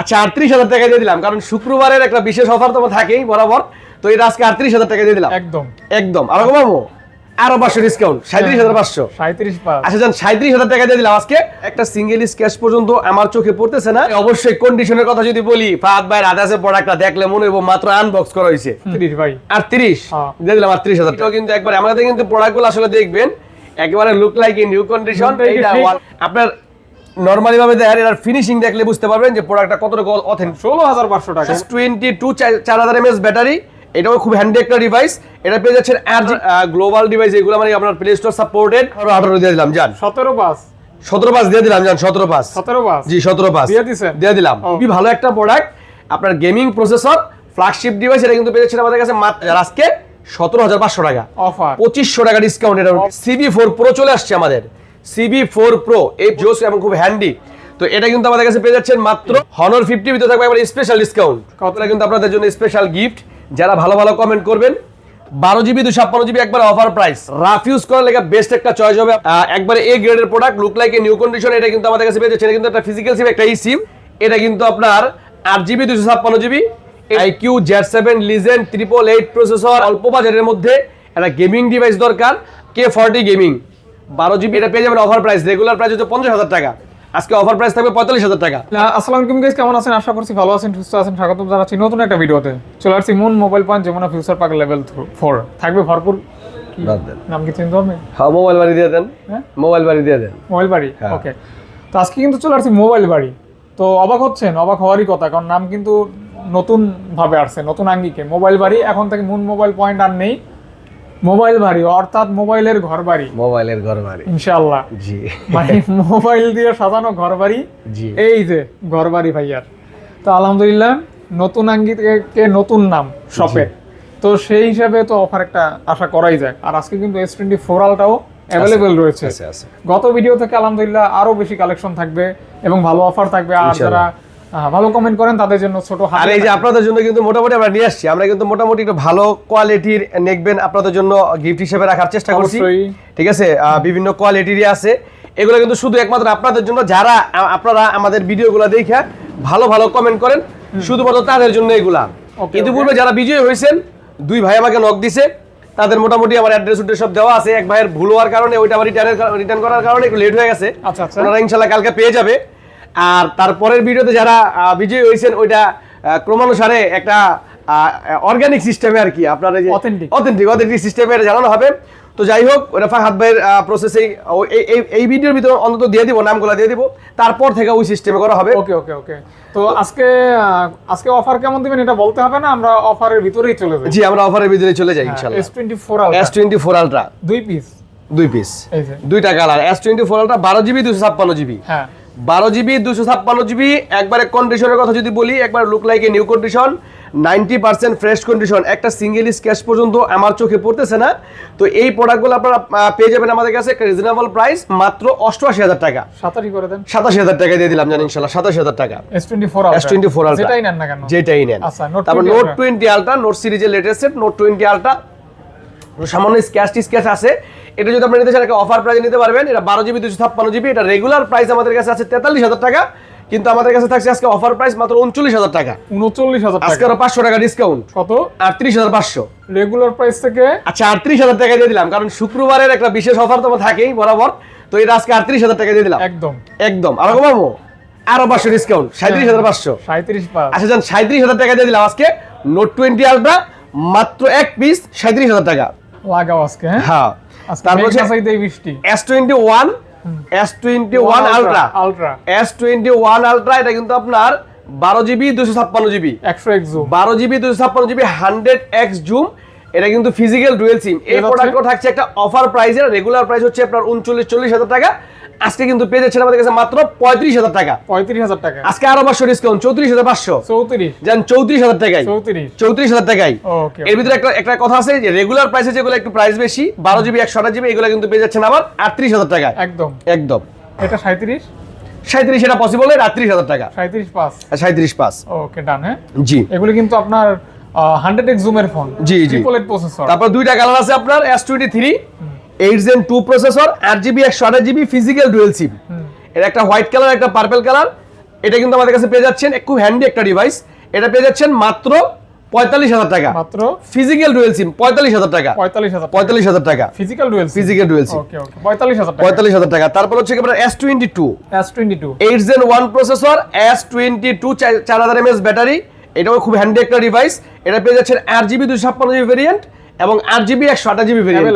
আচ্ছা আটত্রিশ হাজার টাকা দিয়ে দিলাম কারণ শুক্রবারের একটা বিশেষ অফার তো থাকেই বরাবর। তো এটা আজকে আটত্রিশ হাজার টাকা দিয়ে দিলাম। একদম। একদম। আরও কমাবো আরও পাঁচশো ডিসকাউন্ট সাঁত্রিশ হাজার পাঁচশো। সাঁত্রিশ আচ্ছা যান সাঁত্রিশ হাজার টাকা দিয়ে দিলাম আজকে। একটা সিঙ্গেল স্ক্যাচ পর্যন্ত আমার চোখে পড়তেছে না। অবশ্যই কন্ডিশনের কথা যদি বলি ফাহাদ ভাই আদাসের প্রোডাক্টটা দেখলে মনে হইব মাত্র আনবক্স করা হয়েছে তিরিশ ভাই। আটত্রিশ? হ্যাঁ। দিয়ে দিলাম আটত্রিশ হাজার টাকা। কিন্তু একবার আমাদের কিন্তু প্রোডাক্টগুলো আসলে দেখবেন একেবারে look like in new condition আপনার নর্মালি ভাবে দেখেন এটার ফিনিশিং দেখলে বুঝতে পারবেন যে প্রোডাক্টটা কতটুকু অথেন্টিক ষোলো হাজার পাঁচশো টাকা। টোয়েন্টি টু চার হাজার এমএস ব্যাটারি এটাও খুব হ্যান্ডি একটা ডিভাইস এটা পেয়ে যাচ্ছেন আর গ্লোবাল ডিভাইস এগুলো মানে আপনার প্লে স্টোর সাপোর্টেড আঠারো দিয়ে দিলাম যান সতেরো পাঁচ। সতেরো পাঁচ দিয়ে দিলাম যান সতেরো পাঁচ। সতেরো পাঁচ। জি সতেরো পাঁচ। দিয়ে দিছেন? দিয়ে দিলাম। খুবই ভালো একটা প্রোডাক্ট আপনার গেমিং প্রসেসর ফ্ল্যাগশিপ ডিভাইস এটা কিন্তু পেয়ে যাচ্ছেন আমাদের কাছে মাত্র আজকে সতেরো হাজার পাঁচশো টাকা। অফার পঁচিশশো টাকা ডিসকাউন্ট এটা সিবি ফোর প্রো চলে আসছে আমাদের। সিবি ফোর প্রো এই জোস এবং খুব হ্যান্ডি তো এটা কিন্তু আমাদের কাছে পেয়ে যাচ্ছেন মাত্র হনর ফিফটি ভিতরে থাকবে একবার স্পেশাল ডিসকাউন্ট কতটা কিন্তু আপনাদের জন্য স্পেশাল গিফট যারা ভালো ভালো কমেন্ট করবেন, বারো জিবি দুশো ছাপ্পান্ন জিবি একবার অফার প্রাইস রাফ ইউজ করার লেগে বেস্ট একটা চয়েস হবে একবারে এ গ্রেডের product look like a new condition এটা কিন্তু আমাদের কাছে পেয়ে যাচ্ছে এটা কিন্তু একটা ফিজিক্যাল সিম একটা ই সিম এটা কিন্তু আপনার আট জিবি দুশো ছাপ্পান্ন GB iQOO Z seven legend triple eight processor অল্প বাজারের মধ্যে। একটা গেমিং ডিভাইস দরকার কে ফর্টি গেমিং বারো জিবি এটা পেয়ে যাবেন অফার প্রাইস রেগুলার প্রাইস হচ্ছে পঞ্চাশ হাজার টাকা। আজকে অফার প্রাইস থাকবে পঁয়তাল্লিশ হাজার টাকা। আসসালামু আলাইকুম গাইস কেমন আছেন? আশা করছি ভালো আছেন সুস্থ আছেন স্বাগতম জানাচ্ছি নতুন একটা ভিডিওতে। চলে আসছি মুন মোবাইল পয়েন্ট যেমন ফিউচার পার্ক লেভেল ফোর থাকবে ভরপুর কি? নাম কি চিনতে হবে? হ্যাঁ মোবাইল বাড়ি দিয়ে দেন। হ্যাঁ? মোবাইল বাড়ি দিয়ে দেন। মোবাইল বাড়ি? হ্যাঁ। ওকে তো আজকে কিন্তু চলে আসছি মোবাইল বাড়ি। তো অবাক হচ্ছেন অবাক হওয়ারই কথা কারণ নাম কিন্তু নতুন ভাবে আসছে নতুন আঙ্গিকে। মোবাইল বাড়ি এখন থেকে মুন মোবাইল পয়েন্ট আর নেই। মোবাইল বাড়ি অর্থাৎ মোবাইলের ঘর বাড়ি মোবাইলের ঘর বাড়ি ইনশাআল্লাহ। জি। মানে মোবাইল দিয়ে সাজানো ঘর বাড়ি জি। এই যে ঘর বাড়ি ভাইয়ার। তো আলহামদুলিল্লাহ নতুন আঙ্গিকে নতুন নাম শপের তো সেই হিসাবে তো অফার একটা আশা করাই যায়। আর আজকে কিন্তু এস টোয়েন্টি ফোর আলটাও অ্যাভেলেবেল রয়েছে। গত ভিডিও থেকে আলহামদুলিল্লাহ আরও বেশি কালেকশন থাকবে এবং ভালো অফার থাকবে। আর। যারা ভালো কমেন্ট করেন তাদের জন্য ছোট আর এই যে আপনাদের জন্য কিন্তু মোটামুটি আমরা নিয়ে আসছি। আমরা কিন্তু মোটামুটি একটু ভালো কোয়ালিটির নেকবেন আপনাদের জন্য গিফট হিসেবে রাখার চেষ্টা করছি। ঠিক আছে? বিভিন্ন কোয়ালিটিরই আছে। এগুলো কিন্তু শুধু একমাত্র আপনাদের জন্য। যারা আপনারা আমাদের ভিডিওগুলো দেখে ভালো ভালো কমেন্ট করেন শুধুমাত্র তাদের জন্য এগুলা। ইতিপূর্বে যারা বিজয়ী হয়েছেন দুই ভাই আমাকে নক দিছে। তাদের মোটামুটি আমার অ্যাড্রেস উড্রেস সব দেওয়া আছে। এক ভাইয়ের ভুল হওয়ার কারণে ওইটা আবার রিটার্নের রিটার্ন করার কারণে একটু লেট হয়ে গেছে। আচ্ছা, আচ্ছা। ওনারা ইনশাল্লাহ কালকে পেয়ে যাবে। আর তারপরের ভিডিওতে যারা বিজয়ী হয়েছেন ওইটা ক্রমানুসারে একটা অর্গানিক সিস্টেমে আর কি আপনার এই যে Authentic. অথেন্টিক অথেন্টিক সিস্টেমে জানানো হবে। তো যাই হোক ওটা ফাহাদ ভাইয়ের প্রসেসেই এই ভিডিওর ভিতরে অন্তত দিয়ে দিব নামগুলো দিয়ে দিব। তারপর থেকে ওই সিস্টেমে করা হবে। ওকে ওকে ওকে তো আজকে আজকে অফার কেমন দিবেন এটা বলতে হবে না আমরা অফারের ভিতরেই চলে যাই। জি আমরা অফারের ভিতরে চলে যাই ইনশাল্লাহ S twenty four S twenty four Ultra দুই পিস দুই পিস এই দুইটা colour S twenty four Ultra বারো জিবি দুশো ছাপ্পান্ন জিবি হ্যাঁ। বারো জিবি দুশো ছাপ্পান্ন জিবি একবারে কন্ডিশনের কথা যদি বলি একবার look like new condition ninety percent fresh condition একটা সিঙ্গেল স্ক্যাচ পর্যন্ত আমার চোখে পড়তেছে না। তো এই প্রোডাক্টগুলো আপনারা পেয়ে যাবেন আমাদের কাছে একটা রিজনেবল প্রাইস মাত্র অষ্টআশি হাজার টাকা। সাতারি করে দেন। সাতাশি হাজার টাকা দিয়ে দিলাম জানি ইনশাল্লাহ সাতাশি হাজার টাকা। S twenty four S twenty four Ultra যেটাই নেন না কেন? যেটাই নেন। আচ্ছা, তারপর নোট টোয়েন্টি আলট্রা নোট সিরিজের লেটেস্ট নোট টোয়েন্টি আলট্রা সামান্য স্ক্যাচ টি স্ক্যাচ আছে। এটা যদি আপনি নিতে চান একটা অফার প্রাইসে নিতে পারবেন। এটা বারো জিবি দুশো ছাপ্পান্ন জিবি এটা রেগুলার প্রাইস আমাদের কাছে আছে তেতাল্লিশ হাজার টাকা। কিন্তু আমাদের কাছে থাকছে আজকে অফার প্রাইস মাত্র উনচল্লিশ হাজার টাকা। উনচল্লিশ হাজার আজকে আরও পাঁচশো টাকা ডিসকাউন্ট কত? আটত্রিশ হাজার পাঁচশো। রেগুলার প্রাইস থেকে? আচ্ছা আটত্রিশ হাজার টাকা দিয়ে দিলাম কারণ শুক্রবারের একটা বিশেষ অফার তো থাকেই বরাবর। তো এটা আজকে আটত্রিশ হাজার টাকা দিয়ে দিলাম। একদম। একদম। আরও কমাবো? আরও পাঁচশো ডিসকাউন্ট সাঁত্রিশ হাজার পাঁচশো। সাঁত্রিশ আচ্ছা যান সাঁত্রিশ হাজার টাকা দিয়ে দিলাম আজকে। নোট টোয়েন্টি আলট্রা মাত্র এক পিস সাঁত্রিশ হাজার টাকা। লাগাও আজকে হ্যাঁ? হ্যাঁ। তারপর বৃষ্টি S twenty one S twenty one Ultra Ultra S twenty one Ultra এটা কিন্তু আপনার বারো জিবি দুশো ছাপ্পান্ন জিবি একশো এক জুম বারো জিবি দুশো ছাপ্পান্ন জিবি হান্ড্রেড এক্স জুম এটা কিন্তু ফিজিক্যাল ডুয়েল সিম এই প্রোডাক্টও থাকছে একটা অফার প্রাইসের রেগুলার প্রাইস হচ্ছে আপনার উনচল্লিশ চল্লিশ হাজার টাকা। আজকে কিন্তু পেয়ে যাচ্ছেন আমাদের কাছে মাত্র পঁয়ত্রিশ হাজার টাকা। পঁয়ত্রিশ হাজার টাকা। আজকে আরও পাঁচশো ডিসকাউন্ট চৌত্রিশ হাজার পাঁচশো। চৌত্রিশ। যান চৌত্রিশ হাজার টাকায়। চৌত্রিশ। চৌত্রিশ হাজার টাকায়। ওকে এর ভিতরে একটা একটা কথা আছে যে রেগুলার প্রাইসে যেগুলো একটু প্রাইস বেশি বারো জিবি একশো আঠাশ জিবি এগুলো কিন্তু পেয়ে যাচ্ছেন আবার আটত্রিশ হাজার টাকায়। একদম। একদম। এটা সাঁত্রিশ সাঁত্রিশ এটা পসিবল আটত্রিশ হাজার টাকা। সাঁত্রিশ পাঁচ সাঁত্রিশ পাঁচ ওকে ডান হ্যাঁ? জি। এগুলি কিন্তু আপনার হান্ড্রেড এক্স জুমের ফোন জি, জি। প্রসেসর তারপর দুইটা কালার আছে আপনার S twenty three eight gen two processor আট জিবি একশো আঠাশ জিবি ফিজিক্যাল ডুয়েল সিম এটা একটা হোয়াইট কালার একটা পার্পল কালার এটা কিন্তু আমাদের কাছে পেয়ে যাচ্ছেন খুব হ্যান্ডি একটা ডিভাইস এটা পেয়ে যাচ্ছেন মাত্র পঁয়তাল্লিশ হাজার টাকা। মাত্র? ফিজিক্যাল ডুয়েল সিম পঁয়তাল্লিশ হাজার টাকা। পঁয়তাল্লিশ হাজার টাকা। Physical dual physical dual SIM পঁয়তাল্লিশ হাজার পঁয়তাল্লিশ হাজার টাকা। তারপর হচ্ছে আপনার S twenty two S twenty two eight gen one processor S twenty two চার হাজার এমএস ব্যাটারি এটাও খুব হ্যান্ডি একটা ডিভাইস এটা পেয়ে যাচ্ছেন আট জিবি দুশো ছাপ্পান্ন জিবি ভেরিয়েন্ট এবং আট জিবি একশো আঠাশ জিবি ভেরিয়েন্ট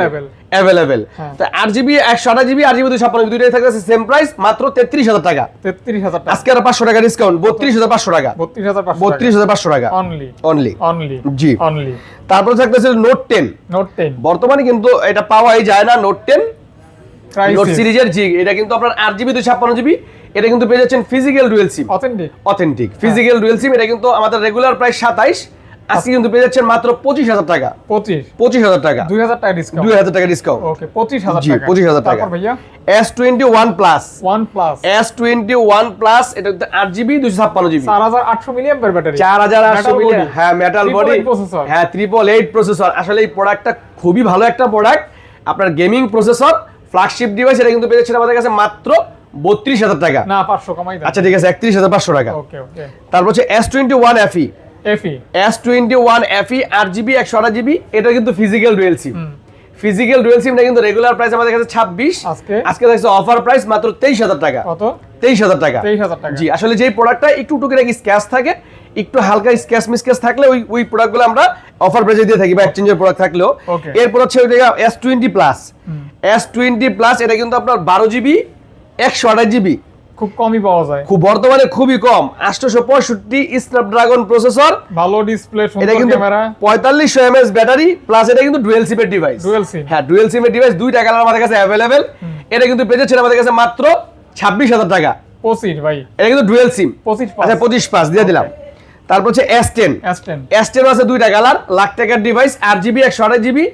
অ্যাভেলেবেল। তো আট জিবি একশো আঠাশ জিবি আট জিবি দুশো ছাপ্পান্ন দুইটাই থাকছে সেম প্রাইস মাত্র তেত্রিশ হাজার টাকা। তেত্রিশ হাজার টাকা। আজকে আর পাঁচশো টাকা ডিসকাউন্ট বত্রিশ হাজার পাঁচশো টাকা। বত্রিশ হাজার পাঁচশো বত্রিশ হাজার পাঁচশো টাকা। অনলি অনলি অনলি জি। অনলি তারপর থাকতেছে নোট টেন নোট টেন বর্তমানে কিন্তু এটা পাওয়াই যায় না নোট টেন নোট সিরিজের জি এটা কিন্তু আপনার আট জিবি দুশো ছাপ্পান্ন জিবি এটা কিন্তু পেয়ে যাচ্ছেন physical dual SIM authentic authentic physical dual SIM এটা কিন্তু আমাদের রেগুলার প্রাইস সাতাইশ আজকে কিন্তু পেয়ে যাচ্ছেন মাত্র পঁচিশ হাজার টাকা। পঁচিশ। পঁচিশ হাজার টাকা। দুই হাজার টাকা ডিসকাউন্ট দুই হাজার টাকা ডিসকাউন্ট ওকে পঁচিশ হাজার জি, টাকা। 25,000 টাকা। S twenty one Plus one Plus S twenty one Plus এটা আট জিবি দুশো ছাপ্পান্ন জিবি চার হাজার আটশো মিলিয়াম ব্যাটারি চার হাজার আটশো body। হ্যাঁ মেটাল বডি হ্যাঁ ট্রিপল এইট প্রসেসর আসলে এই প্রোডাক্টটা খুবই ভালো একটা প্রোডাক্ট আপনার গেমিং প্রসেসর ফ্ল্যাগশিপ ডিভাইস এটা কিন্তু পেয়েছেন আমাদের কাছে মাত্র বত্রিশ হাজার টাকা। না পাঁচশো কমাই আচ্ছা ঠিক আছে একত্রিশ হাজার পাঁচশো টাকা। তারপর হচ্ছে S twenty one FE FE S twenty one FE আট জিবি একশো আঠাশ জিবি এটা কিন্তু physical dual SIM physical dual সিমটা কিন্তু রেগুলার প্রাইস আমাদের কাছে ছাব্বিশ। আজকে? আজকে দেখছে অফার প্রাইস মাত্র তেইশ হাজার টাকা। কত? তেইশ হাজার টাকা। তেইশ হাজার টাকা। জি আসলে যেই প্রোডাক্টটা একটু টুকিটাকি স্ক্যাচ থাকে একটু হালকা স্ক্যাচ মিসক্যাচ থাকলে ওই ওই প্রোডাক্টগুলো আমরা অফার প্রাইসে দিয়ে থাকি বা এক্সচেঞ্জের প্রোডাক্ট থাকলেও. এরপর হচ্ছে ওই S twenty Plus S twenty Plus এটা কিন্তু আপনার বারো জিবি একশো আঠাশ জিবি খুব কমই পাওয়া যায়। খুব বর্তমানে খুবই কম আটশোশো পঁয়ষট্টি স্ন্যাপড্রাগন প্রসেসর ভালো ডিসপ্লে এটা কিন্তু ক্যামেরা পঁয়তাল্লিশশো এমএস ব্যাটারি প্লাস এটা কিন্তু ডুয়েল সিমের ডিভাইস Dual SIM। হ্যাঁ ডুয়েল সিমের ডিভাইস দুইটা কালার আমাদের কাছে অ্যাভেলেবেল এটা কিন্তু পেয়ে যাচ্ছেন আমাদের কাছে মাত্র ছাব্বিশ হাজার টাকা। পঁচিশ ভাই। এটা কিন্তু ডুয়েল সিম পঁচিশ আচ্ছা পঁচিশ পাঁচ দিয়ে দিলাম। তারপর হচ্ছে এস টেন এস টেন আছে দুইটা কালার লাখ টাকার ডিভাইস আট জিবি একশো আঠাশ জিবি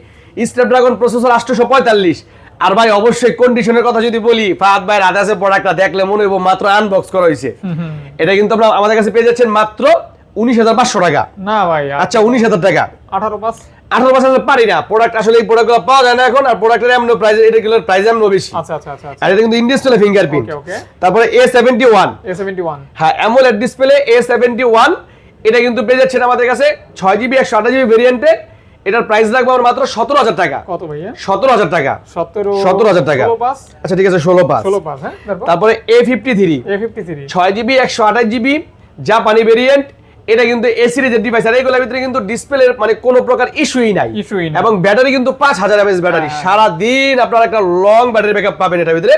স্ন্যাপড্রাগন প্রসেসর আটশোশো পঁয়তাল্লিশ। আর ভাই অবশ্যই কন্ডিশনের কথা যদি বলি ফাহাদ ভাই আদাসের প্রোডাক্টটা দেখলে মনে হইব মাত্র আনবক্স করা হয়েছে এটা কিন্তু আপনারা আমাদের কাছে পেয়ে যাচ্ছেন মাত্র উনিশ হাজার পাঁচশো টাকা। না ভাই আচ্ছা উনিশ হাজার টাকা। আঠারো পাঁচ। আঠারো পার্সেন্ট পারি না। প্রোডাক্ট আসলে এই প্রোডাক্টগুলো পাওয়া যায় না এখন আর প্রোডাক্টের এমন প্রাইস এটাগুলোর প্রাইস এমন বেশি। আচ্ছা আচ্ছা আচ্ছা আর এটা কিন্তু ইন্ডাস্ট্রিয়াল ফিঙ্গারপ্রিন্ট. তারপরে A seventy one A seventy one হ্যাঁ AMOLED display A seventy one এটা কিন্তু পেয়ে যাচ্ছেন আমাদের কাছে ছয় জিবি একশো আঠাশ জিবি ভেরিয়েন্টে এটার প্রাইস লাগবে আমার মাত্র সতেরো হাজার টাকা। কত ভাইয়া? সতেরো হাজার টাকা। সতেরো 17,000 টাকা। আচ্ছা ঠিক আছে ষোলো পাঁচ। ষোলো পাঁচ হ্যাঁ তারপরে? A fifty three A fifty three ছয় জিবি একশো আঠাশ জিবি জাপানি ভেরিয়েন্ট এটা কিন্তু এ সিরিজের ডিভাইস আর এইগুলোর ভিতরে কিন্তু ডিসপ্লের মানে কোনো প্রকার ইস্যুই নাই। ইস্যুই নাই। এবং ব্যাটারি কিন্তু পাঁচ হাজার এমএস ব্যাটারি সারাদিন সারা দিন আপনারা একটা লং ব্যাটারি ব্যাকআপ পাবেন এটার ভিতরে।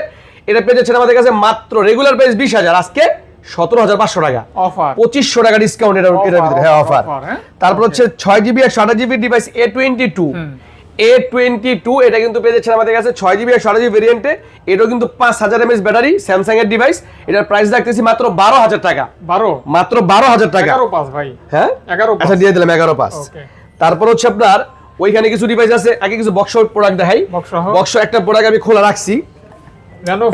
এটা পেয়ে যাচ্ছেন আমাদের কাছে মাত্র রেগুলার প্রাইস বিশ হাজার। আজকে সতেরো হাজার পাঁচশো টাকা। অফার পঁচিশশো টাকা ডিসকাউন্ট এটার এটার ভিতরে। হ্যাঁ অফার হ্যাঁ? তারপর হচ্ছে ছয় GB device A twenty two A twenty two এটা কিন্তু পেয়ে যাচ্ছেন আমাদের কাছে। ছয় জিবি একশো আঠাশ জিবি ভেরিয়েন্টে এটাও কিন্তু পাঁচ হাজার এমএস ব্যাটারি স্যামসাং এর ডিভাইস এটার প্রাইস রাখতেছি মাত্র বারো হাজার টাকা। বারো? মাত্র বারো হাজার টাকা। ভাই। হ্যাঁ? এগারো আচ্ছা দিয়ে দিলাম এগারো পাঁচ তারপর হচ্ছে আপনার ওইখানে কিছু ডিভাইস আছে। আগে কিছু বক্স প্রোডাক্ট দেখাই। বক্স একটা প্রোডাক্ট আমি খোলা রাখছি।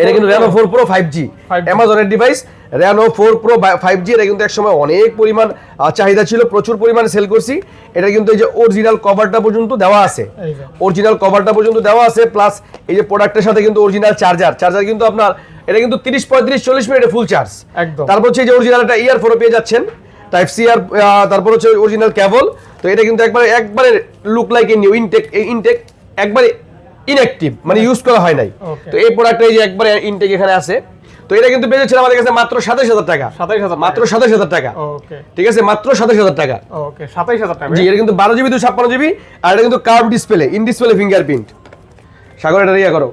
এটা কিন্তু Reno four Pro five G অ্যামাজনের device Reno four Pro five G এটা কিন্তু একসময় অনেক পরিমাণ চাহিদা ছিল প্রচুর পরিমাণে সেল করছি। এটা কিন্তু এই যে অরিজিনাল কভারটা পর্যন্ত দেওয়া আছে। অরিজিনাল কভারটা পর্যন্ত দেওয়া আছে প্লাস এই যে প্রোডাক্টের সাথে কিন্তু অরিজিনাল চার্জার চার্জার কিন্তু আপনার এটা কিন্তু তিরিশ পঁয়ত্রিশ চল্লিশ মিনিটে ফুল চার্জ একদম। তারপর হচ্ছে এই যে অরিজিনাল একটা ইয়ারফোনও পেয়ে যাচ্ছেন টাইপ সি আর তারপর হচ্ছে অরিজিনাল ক্যাবল তো এটা কিন্তু একবারে একবারে look like a new intact intact একবারে ইনঅ্যাক্টিভ মানে ইউজ করা হয় নাই। তো এই প্রোডাক্টটা এই যে একবারে ইনটেক এখানে আছে। তো এটা কিন্তু যাচ্ছেন আমাদের কাছে মাত্র সাতাশ হাজার টাকা। সাতাইশ হাজার মাত্র সাতাশ হাজার টাকা। ওকে। ঠিক আছে? মাত্র সাতাশ হাজার টাকা। ওকে সাতাইশ হাজার টাকা। জি এটা কিন্তু বারো জিবি দু ছাপ্পান্ন জিবি আর এটা কিন্তু curve display in display fingerprint Sagar এটা ইয়া করো।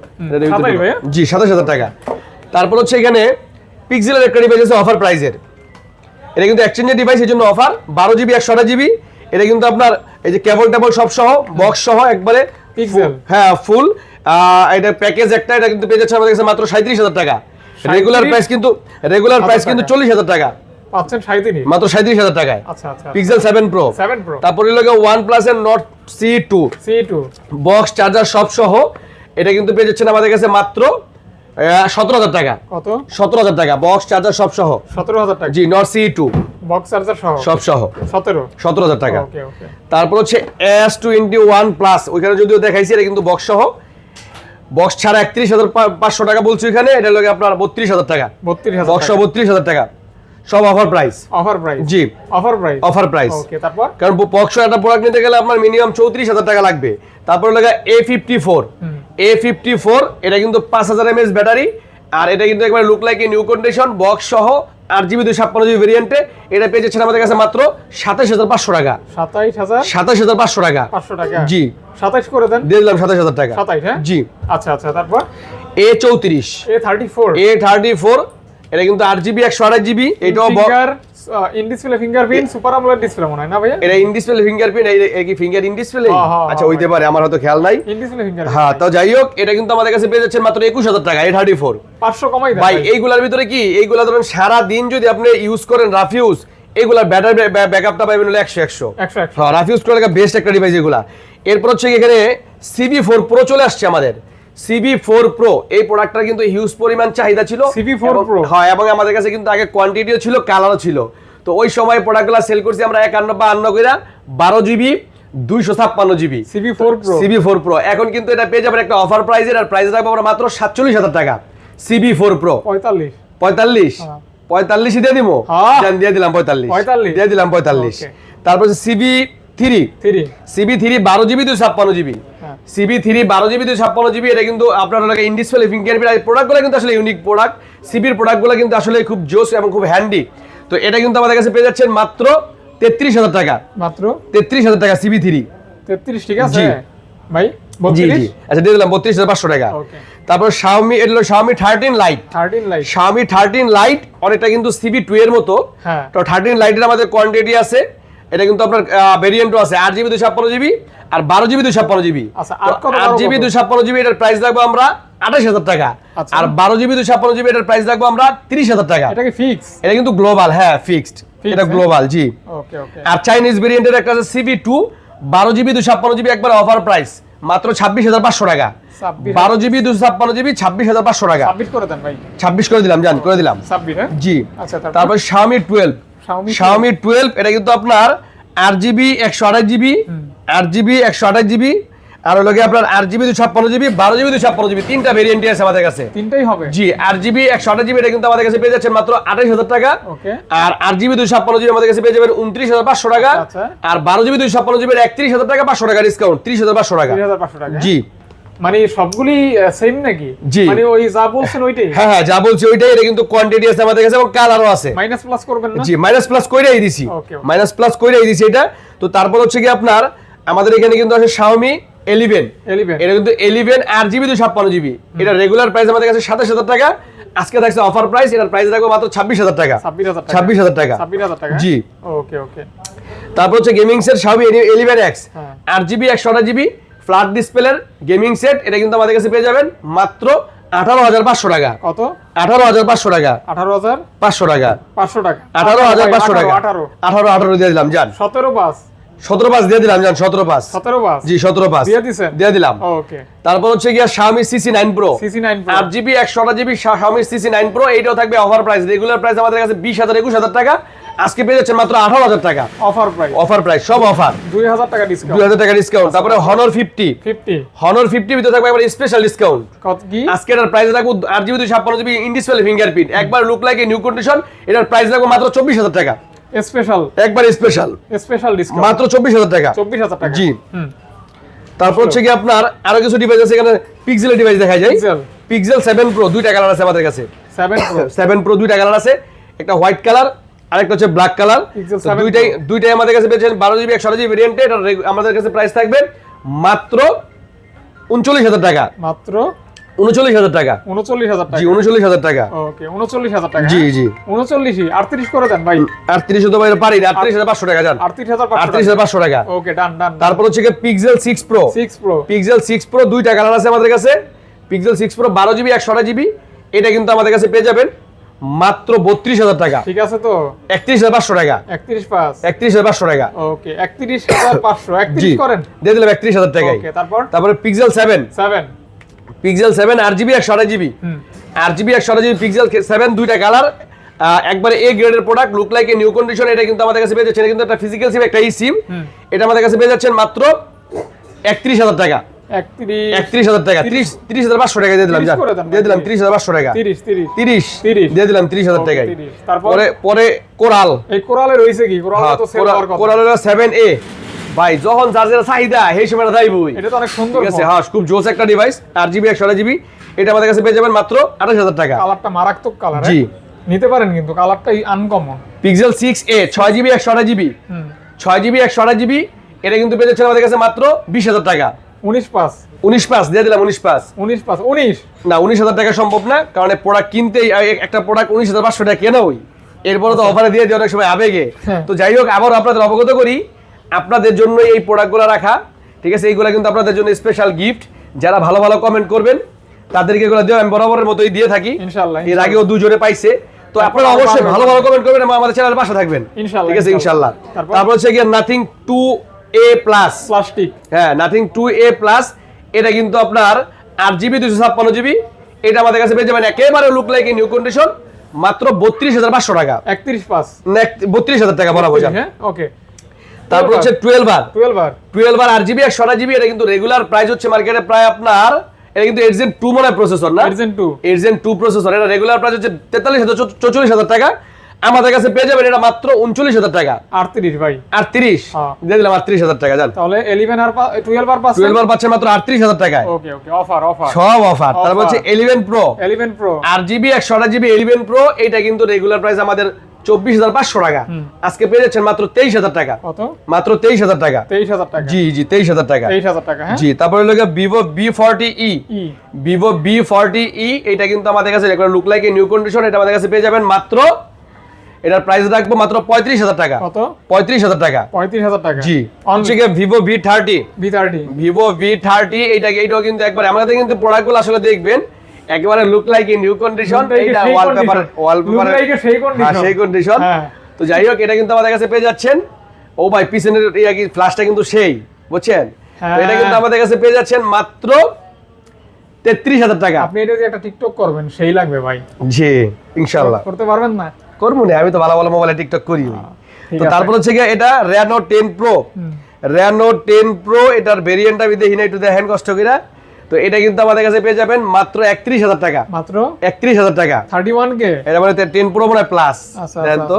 সাতাশ? জি সাতাশ হাজার টাকা। তারপর হচ্ছে এখানে পিক্সেলের একটা ডিভাইস আছে অফার প্রাইজের এটা কিন্তু এক্সচেঞ্জের ডিভাইস এর জন্য অফার বারো জিবি একশো আঠাশ জিবি। এটা কিন্তু আপনার এই যে কেবল টেবল সব সহ বক্স সহ একবারে Pixel। হ্যাঁ ফুল এটা প্যাকেজ একটা এটা কিন্তু পেয়ে যাচ্ছে আমাদের কাছে মাত্র সাঁত্রিশ হাজার টাকা। রেগুলার প্রাইস কিন্তু রেগুলার প্রাইস কিন্তু টাকা। চল্লিশ হাজার টাকা। পাচ্ছেন সাঁত্রিশ মাত্র সাঁত্রিশ হাজার টাকায়। আচ্ছা আচ্ছা। Pixel seven Pro seven Pro তারপরে লোকে ওয়ান প্লাস এর Nord C two C two box charger সব সহ। এটা কিন্তু পেয়ে যাচ্ছেন আমাদের কাছে মাত্র সতেরো হাজার টাকা। কত? সতেরো হাজার টাকা। বক্স চার্জার সব সহ। সতেরো হাজার টাকা। জি Nord C two box charger সহ? সব সহ। সতেরো? সতেরো হাজার টাকা। তারপর হচ্ছে এস টোয়েন্টি ওয়ান প্লাস ওইখানে যদিও দেখাইছি এটা কিন্তু বক্স সহ। বক্স ছাড়া একত্রিশ হাজার পাঁচশো টাকা বলছি এখানে এটা লোকে আপনার বত্রিশ হাজার টাকা। বত্রিশ হাজার বক্স। বত্রিশ হাজার টাকা। সব অফার প্রাইস অফার প্রাইস জি। Offer price offer price okay তারপর? কারণ পক্সো একটা প্রোডাক্ট নিতে গেলে আপনার মিনিমাম চৌত্রিশ হাজার টাকা লাগবে। তারপরে লাগা A fifty four A fifty four এটা কিন্তু পাঁচ হাজার এমএস ব্যাটারি আর এটা কিন্তু একবার look like a new condition box সহ আট জিবি দুই ছাপ্পান্ন জিবি ভেরিয়েন্টে এটা পেয়ে যাচ্ছেন আমাদের কাছে মাত্র সাতাশ হাজার পাঁচশো টাকা। সাতাইশ হাজার? সাতাশ হাজার পাঁচশো টাকা। পাঁচশো টাকা। জি। সাতাইশ করে দেন। দিয়ে দিলাম সাতাশ হাজার টাকা। সাতাইশ হ্যাঁ? জি। আচ্ছা আচ্ছা তারপর? এ চৌত্রিশ। A thirty four A thirty four এটা কিন্তু আট জিবি একশো আঠাশ জিবি। এটাও in display fingerprint super AMOLED display মনে হয় না ভাইয়া? এটা ইন ডিসপ্লে ফিঙ্গারপ্রিন্ট এই কি ফিঙ্গার ইন ডিসপ্লে হ্যাঁ, হ্যাঁ, আচ্ছা হ্যাঁ, হইতে পারে আমার হয়তো খেয়াল নাই। ইন ডিসপ্লে ফিঙ্গার হ্যাঁ তো যাই হোক এটা কিন্তু আমাদের কাছে পেয়ে যাচ্ছেন মাত্র টাকা কমাই দেন ভাই এইগুলার ভিতরে কি? এইগুলা ধরেন সারা দিন যদি আপনি ইউজ করেন রাফ ইউজ এগুলার ব্যাটারি ব্যাকআপটা পাবেন হলো একশো একশো। একশো একশো। হ্যাঁ রাফ ইউজ করার বেস্ট একটা ডিভাইস এগুলা। এরপর হচ্ছে এখানে সিবি ফোর প্রো চলে আসছে আমাদের। সিবি ফোর প্রো এই প্রোডাক্টটার কিন্তু হিউজ পরিমাণ চাহিদা ছিল। CB4 ফোর প্রো হ্যাঁ এবং আমাদের কাছে কিন্তু আগে কোয়ান্টিটিও ছিল কালারও ছিল। তো ওই সময় প্রোডাক্টগুলো সেল করছি আমরা একান্ন বা আন্ন করে বারো জিবি দুইশো ছাপ্পান্ন GB Civi four Pro Civi four Pro এখন কিন্তু এটা পেয়ে যাবেন একটা অফার প্রাইজের আর প্রাইস রাখব আমরা মাত্র সাতচল্লিশ হাজার টাকা। সিবি ফোর প্রো পঁয়তাল্লিশ। পঁয়তাল্লিশ? হ্যাঁ। পঁয়তাল্লিশ দিয়ে দিব? হ্যাঁ। দিয়ে দিলাম পঁয়তাল্লিশ। 45? দিয়ে দিলাম পঁয়তাল্লিশ। তারপর Civi three three Civi three বারো জিবি দুই ছাপ্পান্ন জিবি। সিবি থ্রি বারো জিবি দুই ছাপ্পান্ন জিবি এটা কিন্তু আপনার হলো ইনডিসপ্লে ফিঙ্গারপ্রিন্ট প্রোডাক্টগুলো কিন্তু আসলে ইউনিক প্রোডাক্ট সিবির প্রোডাক্টগুলো কিন্তু আসলে খুব জোস এবং খুব হ্যান্ডি তো এটা কিন্তু আমাদের কাছে পেয়ে যাচ্ছেন মাত্র তেত্রিশ হাজার টাকা। মাত্র? তেত্রিশ হাজার টাকা সিবি থ্রি তেত্রিশ ঠিক আছে? ভাই জি বত্রিশ? জি আচ্ছা দিয়ে দিলাম বত্রিশ হাজার পাঁচশো টাকা। তারপর শাওমি এটা হলো Xiaomi thirteen Lite thirteen Lite Xiaomi thirteen Lite অনেকটা কিন্তু সিবি টু এর মতো। হ্যাঁ। তো থার্টিন লাইটের আমাদের কোয়ান্টিটি আছে। এটা কিন্তু আপনার ভেরিয়েন্টও আছে আট জিবি দুই ছাপ্পান্ন জিবি আর বারো জিবি দুই ছাপ্পান্ন জিবি আচ্ছা, আট কত, আট জিবি? দুই ছাপ্পান্ন জিবি এটার প্রাইস রাখব আমরা আঠাশ হাজার টাকা। আচ্ছা। আর বারো জিবি দুই ছাপ্পান্ন জিবি এটার প্রাইস রাখব আমরা তিরিশ হাজার টাকা। এটা কি ফিক্স এটা কিন্তু গ্লোবাল হ্যাঁ ফিক্সড এটা হ্যাঁ? গ্লোবাল জি। ওকে ওকে আর চাইনিজ ভেরিয়েন্টের একটা আছে সিবি টু বারো জিবি দুই ছাপ্পান্ন জিবি একবার অফার প্রাইস মাত্র ছাব্বিশ হাজার পাঁচশো টাকা। 26,000 বারো জিবি দুশো ছাপ্পান্ন জিবি ছাব্বিশ হাজার পাঁচশো টাকা। সাবমিট করে দেন ভাই। ছাব্বিশ করে দিলাম জান করে দিলাম। হ্যাঁ? জি। আচ্ছা তারপর? Xiaomi 12 Xiaomi Xiaomi 12 এটা কিন্তু আপনার জিবি একশো আঠাশ জিবি আর হলো গিয়ে আপনার আট জিবি দুই ছাপ্পান্ন জিবি বারো জিবি দুই ছাপ্পান্ন জিবি তিনটা ভেরিয়েন্টই আছে আমাদের কাছে। তিনটাই হবে। জি আট জিবি একশো আঠাশ জিবি এটা কিন্তু আমাদের কাছে পেয়ে যাচ্ছেন মাত্র আঠাশ হাজার টাকা। ওকে। আর আট জিবি দুই ছাপ্পান্ন জিবি আমাদের কাছে পেয়ে যাবেন উনত্রিশ হাজার পাঁচশো টাকা। আচ্ছা। আর বারো জিবি দুই ছাপ্পান্ন জিবি একত্রিশ হাজার টাকা পাঁচশো টাকা ডিসকাউন্ট ত্রিশ হাজার পাঁচশো টাকা। জি। মানে সবগুলি সেম নাকি? জি। মানে ওই যা বলছেন ওইটাই? হ্যাঁ হ্যাঁ যা বলছি ওইটাই এটা কিন্তু কোয়ান্টিটি আছে আমাদের কাছে এবং কালারও আছে। মাইনাস প্লাস করবেন না? জি মাইনাস প্লাস কইরাই দিছি। Okay, okay. মাইনাস প্লাস কইরাই দিছি এটা। তো তারপর হচ্ছে কি আপনার আমাদের এখানে কিন্তু আছে Xiaomi এলিভেন এটা কিন্তু 11 আর জিবি 256 জিবি এটা রেগুলার প্রাইস আমাদের কাছে 27000 টাকা। আজকে থাকছে অফার প্রাইস এটার প্রাইস রাখব মাত্র ছাব্বিশ হাজার টাকা। ছাব্বিশ হাজার টাকা। জি। ওকে ওকে তারপর হচ্ছে গেমিং সেট Xiaomi 11X হ্যাঁ। আট জিবি 128 জিবি ফ্ল্যাট ডিসপ্লের গেমিং সেট এটা কিন্তু আমাদের কাছে পেয়ে যাবেন মাত্র 18500 টাকা। কত? 18500 টাকা। আঠারো হাজার 500 টাকা। পাঁচশো টাকা। আঠারো হাজার পাঁচশো টাকা। আঠারো। আঠারো আঠারো দিয়ে দিলাম যান সতেরো পাঁচ। সতেরো পাঁচ দিয়ে দিলাম যান সতেরো পাঁচ। সতেরো পাঁচ? জি সতেরো পাঁচ। দিয়ে দিলাম। ওকে। তারপর হচ্ছে গিয়া Xiaomi CC nine Pro CC nine আট জিবি একশো আট GB Xiaomi CC nine Pro এইটাও থাকবে অফার প্রাইস রেগুলার প্রাইস আমাদের কাছে বিশ হাজার একুশ হাজার টাকা। আজকে পেয়ে যাচ্ছেন মাত্র আঠারো হাজার টাকা। অফার প্রাইস অফার প্রাইস সব অফার দুই হাজার টাকা দুই ডিসকাউন্ট হাজার টাকা ডিসকাউন্ট তারপরে Honor fifty fifty Honor fifty ভিতরে থাকবে একবার স্পেশাল ডিসকাউন্ট আজকে এটার প্রাইস রাখব আট জিবি দুই ছাপ্পান্ন জিবি ইনডিসপ্লে ফিঙ্গারপ্রিন্ট একবার লুক লাইক নিউ কন্ডিশন এটার প্রাইস রাখব মাত্র চব্বিশ হাজার টাকা। স্পেশাল একবার স্পেশাল স্পেশাল ডিসকাউন্ট মাত্র চব্বিশ হাজার টাকা। চব্বিশ হাজার টাকা। জি। তারপর হচ্ছে কি আপনার আরও কিছু ডিভাইস আছে এখানে পিক্সেলের ডিভাইস দেখা যায় পিক্সেল সেভেন প্রো দুইটা কালার আছে আমাদের কাছে। সেভেন প্রো সেভেন প্রো দুইটা কালার আছে। একটা হোয়াইট কালার আরেকটা হচ্ছে ব্ল্যাক কালার Pixel 7 দুইটাই দুইটাই আমাদের কাছে পেয়েছেন বারো জিবি একশো জিবি ভেরিয়েন্টে এটা আমাদের কাছে প্রাইস থাকবে মাত্র উনচল্লিশ হাজার টাকা। মাত্র উনচল্লিশ হাজার টাকা। উনচল্লিশ হাজার জি টাকা। উনচল্লিশ হাজার টাকা। ওকে উনচল্লিশ হাজার টাকা জি জি। উনচল্লিশই আটত্রিশ করে দেন ভাই। আটত্রিশ হতে পারে পারি আটত্রিশ হাজার পাঁচশো টাকা যান। আটত্রিশ হাজার আটত্রিশ হাজার পাঁচশো টাকা। ওকে ডান ডান তারপর হচ্ছে Pixel six Pro six Pro Pixel six Pro দুইটা কালার আছে আমাদের কাছে। পিক্সেল সিক্স প্রো বারো জিবি একশো জিবি এটা কিন্তু আমাদের কাছে পেয়ে যাবেন মাত্র বত্রিশ হাজার টাকা। ঠিক আছে তো? একত্রিশ হাজার পাঁচশো টাকা। একত্রিশ পাঁচ। একত্রিশ হাজার পাঁচশো টাকা। ওকে একত্রিশ হাজার পাঁচশো। একত্রিশ করেন? দিয়ে দিলাম একত্রিশ হাজার টাকা তারপর? তারপরে Pixel seven seven Pixel seven আট জিবি একশো আঠাশ জিবি আট জিবি একশো আঠাশ জিবি পিক্সেল সেভেন দুইটা কালার একবারে এ গ্রেডের product look like A new condition এটা কিন্তু আমাদের কাছে পেয়ে যাচ্ছেন। এটা কিন্তু একটা ফিজিক্যাল সিম একটা ই সিম এটা আমাদের কাছে পেয়ে যাচ্ছেন মাত্র একত্রিশ হাজার টাকা। একত্রিশ একত্রিশ হাজার টাকা। টাকা দিয়ে দিলাম 30 যান। করে দেন ভাই, দিয়ে দিলাম 30 তিরিশ হাজার পাঁচশো টাকা। তিরিশ তিরিশ। তিরিশ 30 দিয়ে দিলাম তিরিশ হাজার Okay, টাকায়। 30 তারপর? পরে পরে কোরাল। এই কোরালে রয়েছে কি? কোরাল তো সেল হওয়ার কথা। কোরাল সেভেন এ ভাই যখন যার চাহিদা সেই সময় যাইবই এটা তো অনেক সুন্দর ঠিক আছে হ্যাঁ খুব জোস একটা ডিভাইস আট জিবি একশো জিবি এটা আমাদের কাছে পেয়ে যাবেন মাত্র আঠাশ হাজার টাকা। কালারটা মারাত্মক কালার জি। নিতে পারেন কিন্তু কালারটা আনকমন পিক্সেল সিক্স এ ছয় জিবি একশো জিবি হুম। ছয় জিবি একশো জিবি এটা কিন্তু পেয়ে যাচ্ছেন আমাদের কাছে মাত্র বিশ হাজার টাকা। উনিশ পাস উনিশ পাস দিয়ে দিলাম উনিশ পাস উনিশ পাস উনিশ। না উনিশ হাজার টাকা সম্ভব না কারণ প্রোডাক্ট কিনতেই একটা প্রোডাক্ট উনিশ হাজার পাঁচশো টাকা কেনা ওই। এরপরে তো অফারে দিয়ে দিই অনেক সময় আবেগে। হ্যাঁ। তো যাই হোক আবার আপনাদের অবগত করি আপনাদের জন্য এই প্রোডাক্টগুলো রাখা। ঠিক আছে এইগুলো কিন্তু আপনাদের জন্য স্পেশাল গিফট যারা ভালো ভালো কমেন্ট করবেন তাদেরকে এগুলো দেওয়া আমি বরাবরের মতোই দিয়ে থাকি। ইনশাআল্লাহ, এর আগেও দুজনে পাইছে। তো আপনারা অবশ্যই ভালো ভালো কমেন্ট করবেন এবং আমাদের চ্যানেলের পাশে থাকবেন। ইনশাআল্লাহ, ঠিক আছে ইনশাল্লাহ? তারপর? হচ্ছে গিয়ে Nothing two A Plus plastic হ্যাঁ নাথিং টু এ প্লাস এটা কিন্তু আপনার আট জিবি দুশো ছাপ্পান্ন জিবি এটা আমাদের কাছে পেয়ে যাবেন একেবারে লুক লাইক নিউ কন্ডিশন মাত্র বত্রিশ হাজার পাঁচশো টাকা। একত্রিশ পাস বত্রিশ হাজার টাকা বলা বোঝা। হ্যাঁ ওকে তারপর হচ্ছে twelve R twelve R twelve R আট জিবি একশো জিবি এটা কিন্তু রেগুলার প্রাইস হচ্ছে মার্কেটে প্রায় আপনার এটা কিন্তু এইট টু মনে হয় প্রসেসর না ভার্সন টু টু প্রসেসর এটা রেগুলার প্রাইস হচ্ছে তেতাল্লিশ হাজার চৌচল্লিশ হাজার টাকা। আমাদের কাছে পেয়ে যাবেন এটা মাত্র উনচল্লিশ হাজার টাকা। আটত্রিশ ভাই। আর তিরিশ? হ্যাঁ। দিয়ে দিলাম আটত্রিশ হাজার টাকা জান। তাহলে eleven R twelve R twelve R পাচ্ছে মাত্র আটত্রিশ হাজার টাকায়। ওকে ওকে অফার অফার সব অফার তারপর হচ্ছে ইলেভেন প্রো ইলেভেন প্রো আর জিবি একশো জিবি ইলেভেন প্রো এটা কিন্তু রেগুলার প্রাইস আমাদের চব্বিশ হাজার পাঁচশো টাকা। আজকে পেয়ে যাচ্ছেন মাত্র তেইশ হাজার টাকা। মাত্র তেইশ হাজার টাকা। তেইশ হাজার টাকা। জি জি তেইশ হাজার টাকা। তেইশ হাজার টাকা হ্যাঁ? জি তারপরে লোক Vivo V forty E E Vivo V forty E এটা কিন্তু আমাদের কাছে লুক লাইক নিউ কন্ডিশন এটা আমাদের কাছে পেয়ে যাবেন মাত্র এটার প্রাইস রাখব মাত্র পঁয়ত্রিশ হাজার টাকা। কত? পঁয়ত্রিশ হাজার টাকা। পঁয়ত্রিশ হাজার টাকা। জি। হচ্ছে Vivo V thirty V thirty Vivo V thirty এইটাকে এইটাও কিন্তু একবার আমাদের কিন্তু প্রোডাক্টগুলো আসলে দেখবেন একেবারে look like in new condition এইটা ওয়ালপেপার. ওয়ালপেপার সেই condition. সেই কন্ডিশন হ্যাঁ। তো যাই হোক এটা কিন্তু আমাদের কাছে পেয়ে যাচ্ছেন। ও ভাই পিছনের ইয়া কি ফ্ল্যাশটা কিন্তু সেই বুঝছেন? এটা কিন্তু হ্যাঁ। আমাদের কাছে পেয়ে যাচ্ছেন মাত্র তেত্রিশ হাজার টাকা। আপনি এটা যে একটা টিকটক করবেন সেই লাগবে ভাই। জি ইনশাল্লাহ করতে পারবেন না? করব না আমি তো ভালো ভালো মোবাইলে টিকটক করি। তো তারপর হচ্ছে গিয়ে এটা Reno ten Pro Reno ten Pro এটার ভেরিয়েন্ট আমি দেখি না একটু দেখেন কষ্ট করে। তো এটা কিন্তু আমাদের কাছে পেয়ে যাবেন মাত্র একত্রিশ হাজার টাকা। মাত্র? একত্রিশ হাজার টাকা। থার্টি ওয়ান কে এটা মানে টেন প্রো মনে প্লাস আচ্ছা তো? আচ্ছা।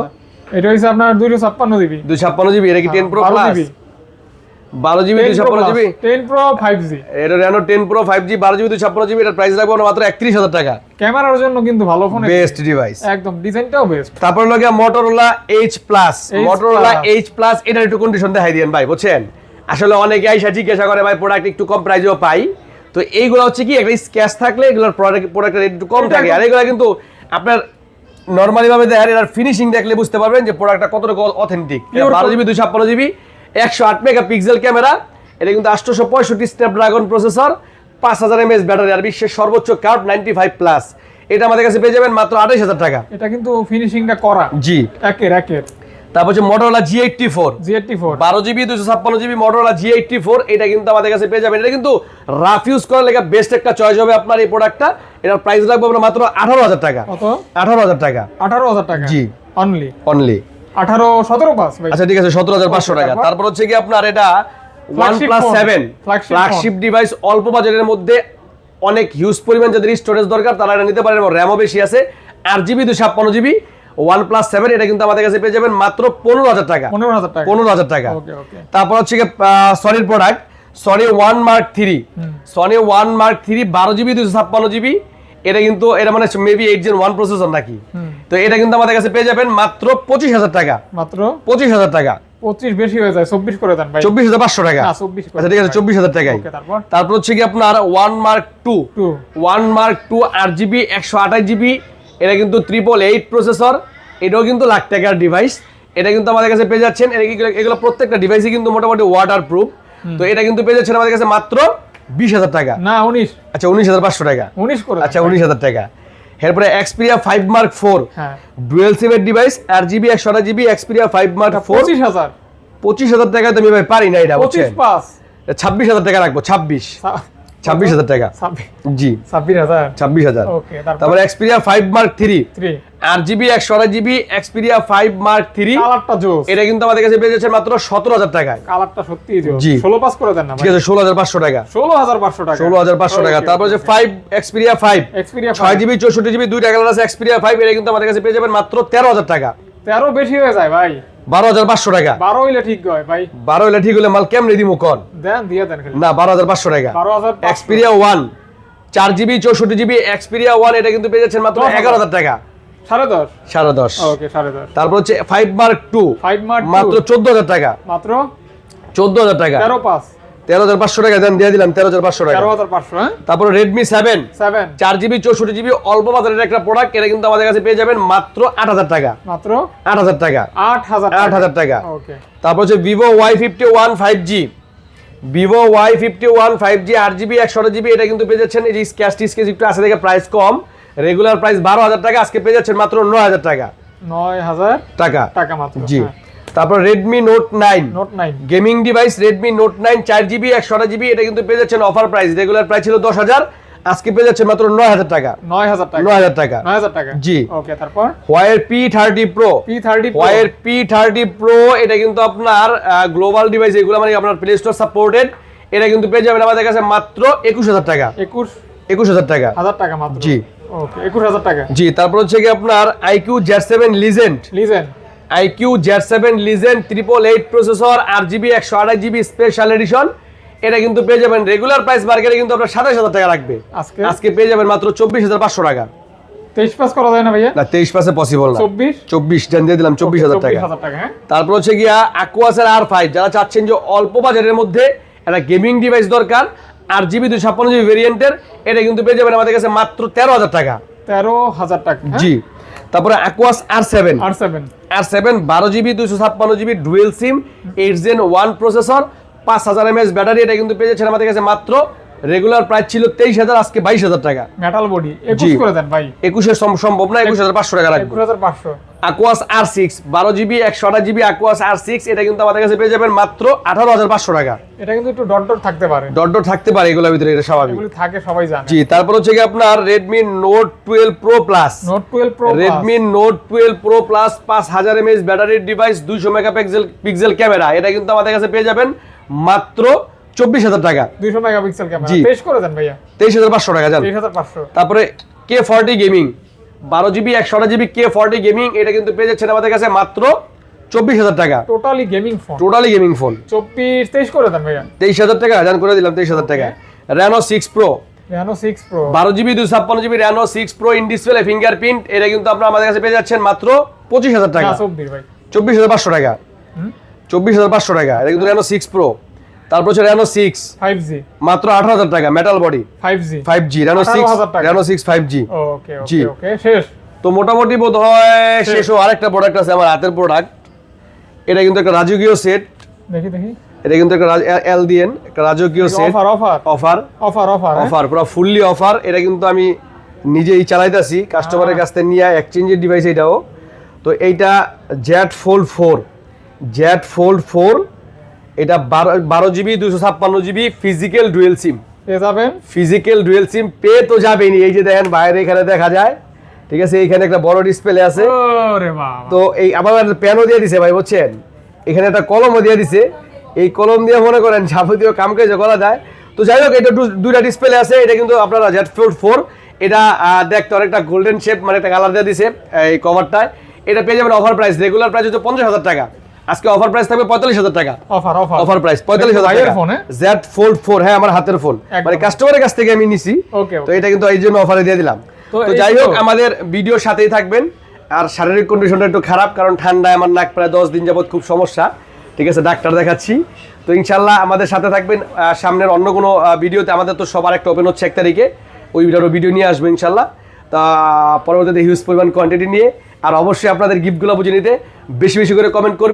এটা হচ্ছে আপনার দুইশো ছাপ্পান্ন জিবি। দুই ছাপ্পান্ন জিবি এটা কি টেন প্রো প্লাস বারো জিবি দুই ছাপ্পান্ন GB ten Pro five G এটা Reno ten Pro five G বারো জিবি দুই ছাপ্পান্ন জিবি এটার প্রাইস রাখব মাত্র একত্রিশ হাজার টাকা। ক্যামেরার জন্য কিন্তু ভালো ফোন বেস্ট ডিভাইস একদম ডিজাইনটাও বেস্ট তারপর লগে Motorola Edge plus Motorola Edge plus এটার একটু কন্ডিশন দেখাই দিয়েন ভাই বুঝছেন? আসলে অনেকে আইসা জিজ্ঞাসা করে ভাই প্রোডাক্ট একটু কম পাই। তো এইগুলো হচ্ছে কি একটা স্ক্যাচ থাকলে এগুলোর প্রোডাক্ট প্রোডাক্টের একটু কম থাকে। আর এগুলো কিন্তু আপনার নর্মালি ভাবে দেখেন এটার ফিনিশিং দেখলে বুঝতে পারবেন যে প্রোডাক্টটা কতটুকু অথেন্টিক বারো জিবি দুই ছাপ্পান্ন জিবি একশো আট মেগা পিক্সেল ক্যামেরা। এটা কিন্তু আটশোশো পঁয়ষট্টি স্ন্যাপড্রাগন প্রসেসর পাঁচ হাজার এমএস ব্যাটারি আর বিশ্বের সর্বোচ্চ কার্ভ নাইনটি ফাইভ প্লাস। এটা আমাদের কাছে পেয়ে যাবেন মাত্র আঠাইশ হাজার টাকা। এটা কিন্তু ফিনিশিংটা করা। জি। একের একের। তারপর হচ্ছে Motorola G eighty four G eighty four বারো জিবি দুশো ছাপ্পান্ন GB Motorola G eighty four এটা কিন্তু আমাদের কাছে পেয়ে যাবেন। এটা কিন্তু রাফ ইউজ করার লেগে বেস্ট একটা চয়েস হবে আপনার এই প্রোডাক্টটা এটার প্রাইস রাখব আমরা মাত্র আঠারো হাজার টাকা। কত? আঠারো হাজার টাকা। আঠারো হাজার টাকা? জি। অনলি অনলি আঠারো সতেরো পাস আচ্ছা ঠিক আছে সতেরো হাজার পাঁচশো টাকা। তারপর? হচ্ছে কি আপনার এটা one plus seven flagship device অল্প বাজেটের মধ্যে অনেক হিউজ পরিমাণ যাদের স্টোরেজ দরকার তারা এটা নিতে পারেন এবং র্যামও বেশি আছে। আট জিবি দুশো ছাপ্পান্ন জিবি ওয়ান প্লাস সেভেন এটা কিন্তু আমাদের কাছে পেয়ে যাবেন মাত্র পনেরো হাজার টাকা। পনেরো হাজার টাকা। পনেরো হাজার টাকা। তারপর হচ্ছে কি সনির product Sony one Mark three Sony one Mark three বারো জিবি দুশো ছাপ্পান্ন জিবি এটা কিন্তু এটা মানে maybe eight Gen one processor নাকি? তো এটা কিন্তু আমাদের কাছে পেয়ে যাবেন মাত্র পঁচিশ হাজার টাকা। মাত্র? পঁচিশ হাজার টাকা। পঁচিশ বেশি হয়ে যায় চব্বিশ করে দেন ভাই। চব্বিশ হাজার পাঁচশো টাকা। না, 24 করে আচ্ছা ঠিক আছে চব্বিশ হাজার টাকাই। তারপর? তারপর হচ্ছে কি আপনার one Mark two one Mark two আট জিবি একশো আঠাশ জিবি এটা কিন্তু ট্রিপল এইট প্রসেসর এটাও কিন্তু লাখ টাকার ডিভাইস এটা কিন্তু আমাদের কাছে পেয়ে যাচ্ছেন। এগুলো প্রত্যেকটা ডিভাইসই কিন্তু মোটামুটি ওয়াটার প্রুফ তো এটা কিন্তু পেয়ে যাচ্ছেন আমাদের কাছে মাত্র বিশ হাজার টাকা। না উনিশ। আচ্ছা উনিশ হাজার পাঁচশো টাকা। উনিশ করে আচ্ছা। উনিশ হাজার টাকা। এরপরে Xperia five Mark four dual সিমের ডিভাইস আর জিবি একশো আঠাশ GB Xperia five Mark four পঁচিশ হাজার। পঁচিশ হাজার টাকা তো আমি ভাই পারি না এটা পঁচিশ পাস ছাব্বিশ হাজার টাকা রাখব ছাব্বিশ। ছাব্বিশ হাজার টাকা। জি। ছাব্বিশ হাজার? ছাব্বিশ হাজার। তারপর? তারপরে Xperia five Mark three three আট জিবি একশো আড়াই GB Xperia five Mark three কালারটা জোস। এটা কিন্তু আমাদের কাছে পেয়ে যাচ্ছে মাত্র সতেরো হাজার টাকায়। কালারটা সত্যি জি। ষোলো পাস করে দেন না ঠিক আছে ষোলো হাজার পাঁচশো টাকা। ষোলো হাজার পাঁচশো টাকা। ষোলো হাজার পাঁচশো টাকা। তারপর যে ফাইভ এক্সপিরিয়া ফাইভ এক্সপিরিয়া ছয় জিবি চৌষট্টি জিবি দুইটা কালার আছে এক্সপিরিয়া ফাইভ এটা কিন্তু আমাদের কাছে পেয়ে যাবেন মাত্র তেরো হাজার টাকা। তেরো বেশি হয়ে যায় ভাই। বারো হাজার পাঁচশো টাকা। বারো হইলে ঠিক হয় ভাই। বারো হলে ঠিক হলে মাল কেমনে দিমু কন? দেন দিয়ে দেন না বারো হাজার পাঁচশো টাকা। বারো হাজার এক্সপিরিয়া ওয়ান চার জিবি চৌষট্টি জিবি এক্সপিরিয়া ওয়ান এটা কিন্তু পেয়ে যাচ্ছেন মাত্র এগারো হাজার টাকা। সাড়ে দশ? ওকে সাড়ে তারপর হচ্ছে five Mark two five Mark মাত্র চোদ্দ হাজার টাকা। মাত্র? চোদ্দ হাজার টাকা। তেরো তেরো হাজার পাঁচশো টাকা দেন দিয়ে দিলাম তেরো হাজার পাঁচশো টাকা। তেরো হাজার পাঁচশো হ্যাঁ? তারপর রেডমি সেভেন সেভেন চার জিবি চৌষট্টি জিবি অল্প বাজারের একটা প্রোডাক্ট এটা কিন্তু আমাদের কাছে পেয়ে যাবেন মাত্র আট হাজার টাকা। মাত্র? আট হাজার টাকা। আট হাজার আট হাজার টাকা। তারপর হচ্ছে Vivo Y fifty one five G Vivo Y fifty one five G আট জিবি একশো জিবি এটা কিন্তু পেয়ে যাচ্ছেন এই যে স্ক্যাচ টিস্কেচ একটু আছে দেখে প্রাইস কম। রেগুলার প্রাইস বারো হাজার টাকা আজকে পেয়ে যাচ্ছেন মাত্র নয় হাজার টাকা। নয় হাজার টাকা। টাকা মাত্র জি। তারপর Redmi Note nine Note nine gaming device Redmi Note nine চার জিবি একশো জিবি এটা কিন্তু পেয়ে যাচ্ছেন অফার প্রাইস রেগুলার প্রাইস ছিল দশ হাজার আজকে পেয়ে যাচ্ছেন মাত্র নয় হাজার টাকা। নয় হাজার টাকা। নয় হাজার টাকা। নয় হাজার টাকা। জি। ওকে তারপর? হোয়াইয়ের P thirty Pro P thirty হোয়াইয়ের P thirty pro এটা কিন্তু আপনার গ্লোবাল ডিভাইস এগুলো মানে আপনার প্লে স্টোর সাপোর্টেড এটা কিন্তু পেয়ে যাবেন আমাদের কাছে মাত্র একুশ হাজার টাকা। একুশ? একুশ হাজার টাকা। হাজার টাকা মাত্র। জি। ওকে একুশ হাজার টাকা। জি তারপর হচ্ছে কি আপনার iQOO Z seven Legend legend iQOO Z seven Legend triple eight processor আট জিবি একশো আড়াই জিবি স্পেশাল এডিশন এটা কিন্তু পেয়ে যাবেন রেগুলার প্রাইস মার্কেটে কিন্তু আপনার সাতাশ হাজার টাকা রাখবে। আজকে? আজকে পেয়ে যাবেন মাত্র চব্বিশ হাজার পাঁচশো টাকা। তেইশ পাস করা যায় না ভাইয়া? না তেইশ পাসে পসিবল না। চব্বিশ? চব্বিশ দিয়ে দিলাম চব্বিশ হাজার টাকা। হাজার টাকা তারপর হচ্ছে গিয়া অ্যাকুয়াসের আর ফাইভ যারা চাচ্ছেন যে অল্প বাজারের মধ্যে একটা গেমিং ডিভাইস দরকার আর জিবি দুই ছাপ্পান্ন জিবি ভেরিয়েন্টের এটা কিন্তু পেয়ে যাবেন আমাদের কাছে মাত্র তেরো হাজার টাকা। তেরো হাজার টাকা হ্যাঁ? জি। তারপরে Aquos R seven R seven R seven বারো জিবি দুইশো ছাপ্পান্ন GB dual SIM eight Gen one processor পাঁচ হাজার এমএস ব্যাটারি এটা কিন্তু পেয়ে যাচ্ছেন আমাদের কাছে মাত্র রেগুলার প্রাইস ছিল তেইশ হাজার আজকে বাইশ হাজার টাকা। মেটাল বডি একুশ করে দেন ভাই। একুশের সম- সম্ভব না একুশ হাজার পাঁচশো টাকা রাখব পাঁচশো। আকুয়াস আর সিক্স বারো জিবি একশো আঠাশ জিবি আকুয়াস আর সিক্স এটা কিন্তু আমাদের কাছে পেয়ে যাবেন মাত্র আঠারো হাজার পাঁচশো টাকা। এটা কিন্তু একটু ডট ডট থাকতে পারে। ডট ডট থাকতে পারে এগুলোর ভিতরে এটা স্বাভাবিক। থাকে সবাই জানে। জি তারপর হচ্ছে কি আপনার Redmi Note twelve Pro plus Note twelve Pro Redmi Note twelve Pro plus পাঁচ হাজার এমএস ব্যাটারির ডিভাইস দুইশো মেগাপিক্সেল পিক্সেল ক্যামেরা এটা কিন্তু আমাদের কাছে পেয়ে যাবেন মাত্র চব্বিশ হাজার টাকা। দুইশো মেগাপিক্সেল ক্যামেরা। জি। করে দেন ভাইয়া। তেইশ হাজার পাঁচশো টাকা জান। তেইশ হাজার পাঁচশো। তারপরে কে ফর্টি গেমিং বারো জিবি একশো জিবি কে ফর্টি গেমিং এটা কিন্তু পেয়ে যাচ্ছেন আমাদের কাছে মাত্র চব্বিশ হাজার টাকা। Totally gaming phone totally gaming phone চব্বিশ তেইশ করে দেন ভাইয়া। তেইশ হাজার টাকা করে দিলাম তেইশ হাজার টাকা। Reno six Pro six Pro বারো জিবি দুই ছাপ্পান্ন GB Reno six Pro in display fingerprint এটা কিন্তু আপনারা আমাদের কাছে পেয়ে যাচ্ছেন মাত্র পঁচিশ হাজার টাকা। চব্বিশ হাজার পাঁচশো টাকা। চব্বিশ হাজার পাঁচশো টাকা এটা কিন্তু র্যানো সিক্স প্রো তারপর হচ্ছে সিক্স ফাইভ জি মাত্র আঠারো হাজার টাকা metal body five G five G Reno six 18,000 six five G okay জি। ওকে ওকে শেষ। তো মোটামুটি বোধ হয় শেষ আরেকটা প্রোডাক্ট আছে আমার হাতের প্রোডাক্ট এটা কিন্তু একটা রাজকীয় সেট দেখি দেখি। এটা কিন্তু একটা এল দিয়েন একটা রাজকীয় set offer offer offer offer offer offer পুরো ফুললি অফার এটা কিন্তু আমি নিজেই চালাইতাছি কাস্টমারের কাছ থেকে নিয়ে এক্সচেঞ্জের ডিভাইস এটাও। তো এইটা Z Fold four Z Fold four এটা বারো বারো জিবি দুশো ছাপ্পান্ন জিবি ফিজিক্যাল ডুয়েল সিম পেয়ে যাবেন? ফিজিক্যাল ডুয়েল সিম পে তো যাবেনি এই যে দেখেন বাইরে এখানে দেখা যায়। ঠিক আছে এইখানে একটা বড় ডিসপ্লে আছে। তো এই আবার একটা প্যানও দিয়ে দিছে ভাই বুঝছেন? এখানে একটা কলমও দিয়ে দিছে। এই কলম দিয়ে মনে করেন যাবতীয় কাম কাজে করা যায়। তো যাই হোক এটা দুইটা ডিসপ্লে আছে। এটা কিন্তু আপনারা জেড ফোর ফোর এটা দেখতে অনেকটা গোল্ডেন শেপ মানে একটা কালার দিয়ে দিছে এই কভারটায় এটা পেয়ে যাবেন অফার প্রাইস রেগুলার প্রাইস হচ্ছে পঞ্চাশ হাজার টাকা। আজকে অফার প্রাইস থাকবে পঁয়তাল্লিশ হাজার টাকা। অফার অফার অফার প্রাইস পঁয়তাল্লিশ হাজার টাকা। জেড ফোল্ড ফোর হ্যাঁ আমার হাতের ফোন মানে কাস্টমারের কাছ থেকে আমি নিছি। তো এটা কিন্তু এই জন্য অফারে দিয়ে দিলাম। তো যাই হোক আমাদের ভিডিওর সাথেই থাকবেন। আর শারীরিক কন্ডিশনটা একটু খারাপ কারণ ঠান্ডায় আমার নাক প্রায় দশ দিন যাবত খুব সমস্যা। ঠিক আছে ডাক্তার দেখাচ্ছি। তো ইনশাল্লাহ আমাদের সাথে থাকবেন। সামনের অন্য কোনো ভিডিওতে আমাদের তো সবার একটা ওপেন হচ্ছে এক তারিখে। ওই ভিডিওর ভিডিও নিয়ে আসব ইনশাল্লাহ। তা পরবর্তীতে হিউজ পরিমাণ কোয়ান্টিটি নিয়ে। আর অবশ্যই আপনাদের গিফটগুলো বুঝে নিতে। বেশি বেশি করে কমেন্ট করবেন।